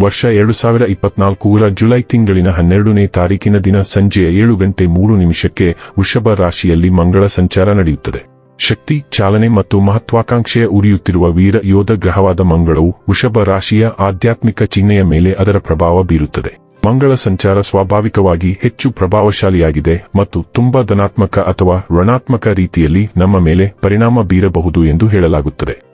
ವರ್ಷ ಎರಡು ಸಾವಿರ ಇಪ್ಪತ್ನಾಲ್ಕೂರ ಜುಲೈ ತಿಂಗಳಿನ ಹನ್ನೆರಡನೇ ತಾರೀಕಿನ ದಿನ ಸಂಜೆ ಏಳು ಗಂಟೆ ಮೂರು ನಿಮಿಷಕ್ಕೆ ವೃಷಭ ರಾಶಿಯಲ್ಲಿ ಮಂಗಳ ಸಂಚಾರ ನಡೆಯುತ್ತದೆ. ಶಕ್ತಿ, ಚಾಲನೆ ಮತ್ತು ಮಹತ್ವಾಕಾಂಕ್ಷೆಯ ಉರಿಯುತ್ತಿರುವ ವೀರ ಯೋಧ ಗ್ರಹವಾದ ಮಂಗಳವು ವೃಷಭ ರಾಶಿಯ ಆಧ್ಯಾತ್ಮಿಕ ಚಿಹ್ನೆಯ ಮೇಲೆ ಅದರ ಪ್ರಭಾವ ಬೀರುತ್ತದೆ. ಮಂಗಳ ಸಂಚಾರ ಸ್ವಾಭಾವಿಕವಾಗಿ ಹೆಚ್ಚು ಪ್ರಭಾವಶಾಲಿಯಾಗಿದೆ ಮತ್ತು ತುಂಬಾ ಧನಾತ್ಮಕ ಅಥವಾ ಋಣಾತ್ಮಕ ರೀತಿಯಲ್ಲಿ ನಮ್ಮ ಮೇಲೆ ಪರಿಣಾಮ ಬೀರಬಹುದು ಎಂದು ಹೇಳಲಾಗುತ್ತದೆ.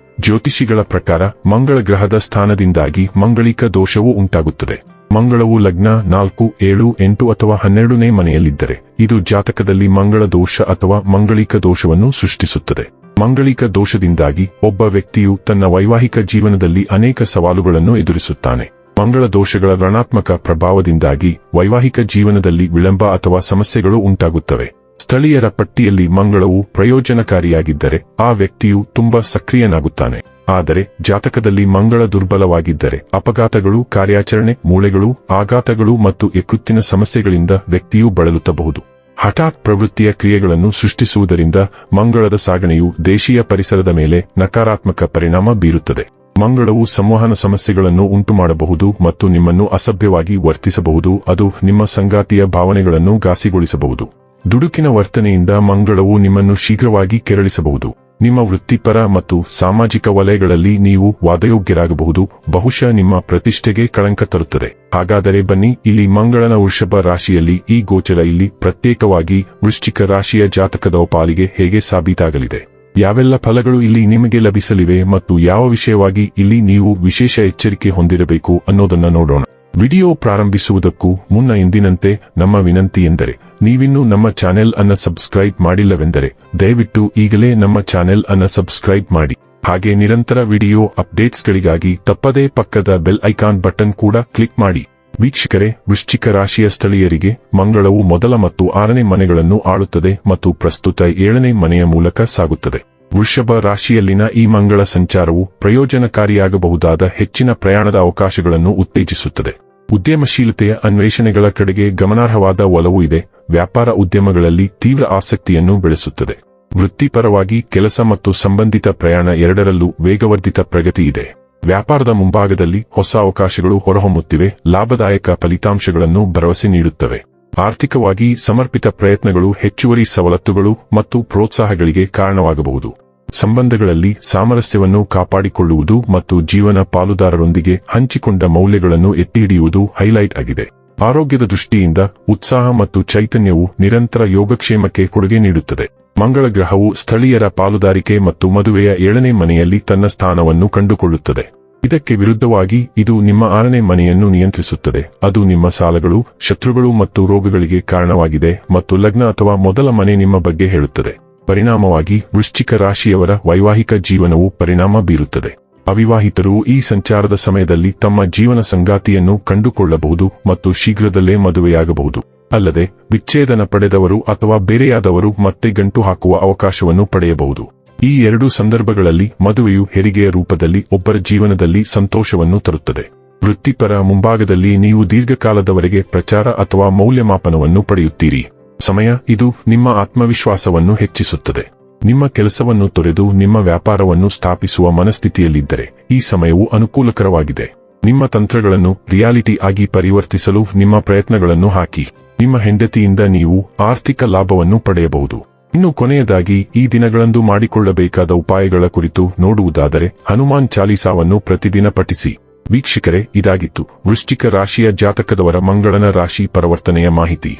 ಜ್ಯೋತಿಷಿಗಳ ಪ್ರಕಾರ ಮಂಗಳ ಗ್ರಹದ ಸ್ಥಾನದಿಂದಾಗಿ ಮಂಗಳಿಕ ದೋಷವು ಉಂಟಾಗುತ್ತದೆ. ಮಂಗಳವು ಲಗ್ನ ನಾಲ್ಕು, ಏಳು, ಎಂಟು ಅಥವಾ ಹನ್ನೆರಡನೇ ಮನೆಯಲ್ಲಿದ್ದರೆ, ಇದು ಜಾತಕದಲ್ಲಿ ಮಂಗಳ ದೋಷ ಅಥವಾ ಮಂಗಳಿಕ ದೋಷವನ್ನು ಸೃಷ್ಟಿಸುತ್ತದೆ. ಮಂಗಳಿಕ ದೋಷದಿಂದಾಗಿ ಒಬ್ಬ ವ್ಯಕ್ತಿಯು ತನ್ನ ವೈವಾಹಿಕ ಜೀವನದಲ್ಲಿ ಅನೇಕ ಸವಾಲುಗಳನ್ನು ಎದುರಿಸುತ್ತಾನೆ. ಮಂಗಳ ದೋಷಗಳ ಋಣಾತ್ಮಕ ಪ್ರಭಾವದಿಂದಾಗಿ ವೈವಾಹಿಕ ಜೀವನದಲ್ಲಿ ವಿಳಂಬ ಅಥವಾ ಸಮಸ್ಯೆಗಳು ಉಂಟಾಗುತ್ತವೆ. ಸ್ಥಳೀಯರ ಪಟ್ಟಿಯಲ್ಲಿ ಮಂಗಳವು ಪ್ರಯೋಜನಕಾರಿಯಾಗಿದ್ದರೆ ಆ ವ್ಯಕ್ತಿಯು ತುಂಬಾ ಸಕ್ರಿಯನಾಗುತ್ತಾನೆ. ಆದರೆ ಜಾತಕದಲ್ಲಿ ಮಂಗಳ ದುರ್ಬಲವಾಗಿದ್ದರೆ ಅಪಘಾತಗಳು, ಕಾರ್ಯಾಚರಣೆ, ಮೂಳೆಗಳು, ಆಘಾತಗಳು ಮತ್ತು ಎಕುತ್ತಿನ ಸಮಸ್ಯೆಗಳಿಂದ ವ್ಯಕ್ತಿಯು ಬಳಲುತ್ತಬಹುದು. ಹಠಾತ್ ಪ್ರವೃತ್ತಿಯ ಕ್ರಿಯೆಗಳನ್ನು ಸೃಷ್ಟಿಸುವುದರಿಂದ ಮಂಗಳದ ಸಾಗಣೆಯು ದೇಶೀಯ ಪರಿಸರದ ಮೇಲೆ ನಕಾರಾತ್ಮಕ ಪರಿಣಾಮ ಬೀರುತ್ತದೆ. ಮಂಗಳವು ಸಂವಹನ ಸಮಸ್ಯೆಗಳನ್ನು ಉಂಟುಮಾಡಬಹುದು ಮತ್ತು ನಿಮ್ಮನ್ನು ಅಸಭ್ಯವಾಗಿ ವರ್ತಿಸಬಹುದು, ಅದು ನಿಮ್ಮ ಸಂಗಾತಿಯ ಭಾವನೆಗಳನ್ನು ಘಾಸಿಗೊಳಿಸಬಹುದು. ದುಡುಕಿನ ವರ್ತನೆಯಿಂದ ಮಂಗಳವು ನಿಮ್ಮನ್ನು ಶೀಘ್ರವಾಗಿ ಕೆರಳಿಸಬಹುದು. ನಿಮ್ಮ ವೃತ್ತಿಪರ ಮತ್ತು ಸಾಮಾಜಿಕ ವಲಯಗಳಲ್ಲಿ ನೀವು ವಾದಯೋಗ್ಯರಾಗಬಹುದು. ಬಹುಶಃ ನಿಮ್ಮ ಪ್ರತಿಷ್ಠೆಗೆ ಕಳಂಕ ತರುತ್ತದೆ. ಹಾಗಾದರೆ ಬನ್ನಿ, ಇಲ್ಲಿ ಮಂಗಳನ ವೃಷಭ ರಾಶಿಯಲ್ಲಿ ಈ ಗೋಚರ ಇಲ್ಲಿ ಪ್ರತ್ಯೇಕವಾಗಿ ವೃಶ್ಚಿಕ ರಾಶಿಯ ಜಾತಕದ ಪಾಲಿಗೆ ಹೇಗೆ ಸಾಬೀತಾಗಲಿದೆ? ಯಾವೆಲ್ಲ ಫಲಗಳು ಇಲ್ಲಿ ನಿಮಗೆ ಲಭಿಸಲಿವೆ ಮತ್ತು ಯಾವ ವಿಷಯವಾಗಿ ಇಲ್ಲಿ ನೀವು ವಿಶೇಷ ಎಚ್ಚರಿಕೆ ಹೊಂದಿರಬೇಕು ಅನ್ನೋದನ್ನ ನೋಡೋಣ. ವಿಡಿಯೋ ಪ್ರಾರಂಭಿಸುವುದಕ್ಕೂ ಮುನ್ನ ಎಂದಿನಂತೆ ನಮ್ಮ ವಿನಂತಿ ಎಂದರೆ ನೀವಿನ್ನೂ ನಮ್ಮ ಚಾನೆಲ್ ಅನ್ನ ಸಬ್ಸ್ಕ್ರೈಬ್ ಮಾಡಿಲ್ಲವೆಂದರೆ ದಯವಿಟ್ಟು ಈಗಲೇ ನಮ್ಮ ಚಾನೆಲ್ ಅನ್ನ ಸಬ್ಸ್ಕ್ರೈಬ್ ಮಾಡಿ. ಹಾಗೆ ನಿರಂತರ ವಿಡಿಯೋ ಅಪ್ಡೇಟ್ಸ್ಗಳಿಗಾಗಿ ತಪ್ಪದೇ ಪಕ್ಕದ ಬೆಲ್ ಐಕಾನ್ ಬಟನ್ ಕೂಡ ಕ್ಲಿಕ್ ಮಾಡಿ. ವೀಕ್ಷಕರೇ, ವೃಶ್ಚಿಕ ರಾಶಿಯ ಸ್ಥಳೀಯರಿಗೆ ಮಂಗಳವು ಮೊದಲ ಮತ್ತು ಆರನೇ ಮನೆಗಳನ್ನು ಆಳುತ್ತದೆ ಮತ್ತು ಪ್ರಸ್ತುತ ಏಳನೇ ಮನೆಯ ಮೂಲಕ ಸಾಗುತ್ತದೆ. ವೃಷಭ ರಾಶಿಯಲ್ಲಿನ ಈ ಮಂಗಳ ಸಂಚಾರವು ಪ್ರಯೋಜನಕಾರಿಯಾಗಬಹುದಾದ ಹೆಚ್ಚಿನ ಪ್ರಯಾಣದ ಅವಕಾಶಗಳನ್ನು ಉತ್ತೇಜಿಸುತ್ತದೆ. ಉದ್ಯಮಶೀಲತೆಯ ಅನ್ವೇಷಣೆಗಳ ಕಡೆಗೆ ಗಮನಾರ್ಹವಾದ ಒಲವು ಇದೆ. ವ್ಯಾಪಾರ ಉದ್ಯಮಗಳಲ್ಲಿ ತೀವ್ರ ಆಸಕ್ತಿಯನ್ನು ಬೆಳೆಸುತ್ತದೆ. ವೃತ್ತಿಪರವಾಗಿ ಕೆಲಸ ಮತ್ತು ಸಂಬಂಧಿತ ಪ್ರಯಾಣ ಎರಡರಲ್ಲೂ ವೇಗವರ್ಧಿತ ಪ್ರಗತಿ ಇದೆ. ವ್ಯಾಪಾರದ ಮುಂಭಾಗದಲ್ಲಿ ಹೊಸ ಅವಕಾಶಗಳು ಹೊರಹೊಮ್ಮುತ್ತಿವೆ. ಲಾಭದಾಯಕ ಫಲಿತಾಂಶಗಳನ್ನು ಭರವಸೆ ನೀಡುತ್ತವೆ. ಆರ್ಥಿಕವಾಗಿ ಸಮರ್ಪಿತ ಪ್ರಯತ್ನಗಳು ಹೆಚ್ಚುವರಿ ಸವಲತ್ತುಗಳು ಮತ್ತು ಪ್ರೋತ್ಸಾಹಗಳಿಗೆ ಕಾರಣವಾಗಬಹುದು. ಸಂಬಂಧಗಳಲ್ಲಿ ಸಾಮರಸ್ಯವನ್ನು ಕಾಪಾಡಿಕೊಳ್ಳುವುದು ಮತ್ತು ಜೀವನ ಪಾಲುದಾರರೊಂದಿಗೆ ಹಂಚಿಕೊಂಡ ಮೌಲ್ಯಗಳನ್ನು ಎತ್ತಿಹಿಡಿಯುವುದು ಹೈಲೈಟ್ ಆಗಿದೆ. ಆರೋಗ್ಯದ ದೃಷ್ಟಿಯಿಂದ ಉತ್ಸಾಹ ಮತ್ತು ಚೈತನ್ಯವು ನಿರಂತರ ಯೋಗಕ್ಷೇಮಕ್ಕೆ ಕೊಡುಗೆ ನೀಡುತ್ತದೆ. ಮಂಗಳ ಗ್ರಹವು ಸ್ಥಳೀಯರ ಪಾಲುದಾರಿಕೆ ಮತ್ತು ಮದುವೆಯ ಏಳನೇ ಮನೆಯಲ್ಲಿ ತನ್ನ ಸ್ಥಾನವನ್ನು ಕಂಡುಕೊಳ್ಳುತ್ತದೆ. ಇದಕ್ಕೆ ವಿರುದ್ಧವಾಗಿ ಇದು ನಿಮ್ಮ ಆರನೇ ಮನೆಯನ್ನು ನಿಯಂತ್ರಿಸುತ್ತದೆ. ಅದು ನಿಮ್ಮ ಸಾಲಗಳು, ಶತ್ರುಗಳು ಮತ್ತು ರೋಗಗಳಿಗೆ ಕಾರಣವಾಗಿದೆ ಮತ್ತು ಲಗ್ನ ಅಥವಾ ಮೊದಲ ಮನೆ ನಿಮ್ಮ ಬಗ್ಗೆ ಹೇಳುತ್ತದೆ. ಪರಿಣಾಮವಾಗಿ ವೃಶ್ಚಿಕ ರಾಶಿಯವರ ವೈವಾಹಿಕ ಜೀವನವು ಪರಿಣಾಮ ಬೀರುತ್ತದೆ. ಅವಿವಾಹಿತರು ಈ ಸಂಚಾರದ ಸಮಯದಲ್ಲಿ ತಮ್ಮ ಜೀವನ ಸಂಗಾತಿಯನ್ನು ಕಂಡುಕೊಳ್ಳಬಹುದು ಮತ್ತು ಶೀಘ್ರದಲ್ಲೇ ಮದುವೆಯಾಗಬಹುದು. ಅಲ್ಲದೆ, ವಿಚ್ಛೇದನ ಪಡೆದವರು ಅಥವಾ ಬೇರೆಯಾದವರು ಮತ್ತೆ ಗಂಟು ಹಾಕುವ ಅವಕಾಶವನ್ನು ಪಡೆಯಬಹುದು. ಈ ಎರಡು ಸಂದರ್ಭಗಳಲ್ಲಿ ಮದುವೆಯು ಹೆರಿಗೆಯ ರೂಪದಲ್ಲಿ ಒಬ್ಬರ ಜೀವನದಲ್ಲಿ ಸಂತೋಷವನ್ನು ತರುತ್ತದೆ. ವೃತ್ತಿಪರ ಮುಂಭಾಗದಲ್ಲಿ ನೀವು ದೀರ್ಘಕಾಲದವರೆಗೆ ಪ್ರಚಾರ ಅಥವಾ ಮೌಲ್ಯಮಾಪನವನ್ನು ಪಡೆಯುತ್ತೀರಿ. ಸಮಯ, ಇದು ನಿಮ್ಮ ಆತ್ಮವಿಶ್ವಾಸವನ್ನು ಹೆಚ್ಚಿಸುತ್ತದೆ. ನಿಮ್ಮ ಕೆಲಸವನ್ನು ತೊರೆದು ನಿಮ್ಮ ವ್ಯಾಪಾರವನ್ನು ಸ್ಥಾಪಿಸುವ ಮನಸ್ಥಿತಿಯಲ್ಲಿದ್ದರೆ, ಈ ಸಮಯವು ಅನುಕೂಲಕರವಾಗಿದೆ. ನಿಮ್ಮ ತಂತ್ರಗಳನ್ನು ರಿಯಾಲಿಟಿ ಆಗಿ ಪರಿವರ್ತಿಸಲು ನಿಮ್ಮ ಪ್ರಯತ್ನಗಳನ್ನು ಹಾಕಿ. ನಿಮ್ಮ ಹೆಂಡತಿಯಿಂದ ನೀವು ಆರ್ಥಿಕ ಲಾಭವನ್ನು ಪಡೆಯಬಹುದು. ಇನ್ನು ಕೊನೆಯದಾಗಿ, ಈ ದಿನಗಳಂದು ಮಾಡಿಕೊಳ್ಳಬೇಕಾದ ಉಪಾಯಗಳ ಕುರಿತು ನೋಡುವುದಾದರೆ, ಹನುಮಾನ್ ಚಾಲೀಸಾವನ್ನು ಪ್ರತಿದಿನ ಪಠಿಸಿ. ವೀಕ್ಷಕರೇ, ಇದಾಗಿತ್ತು. ವೃಶ್ಚಿಕ ರಾಶಿಯ ಜಾತಕದವರ ಮಂಗಳನ ರಾಶಿ ಪರಿವರ್ತನೆಯ ಮಾಹಿತಿ.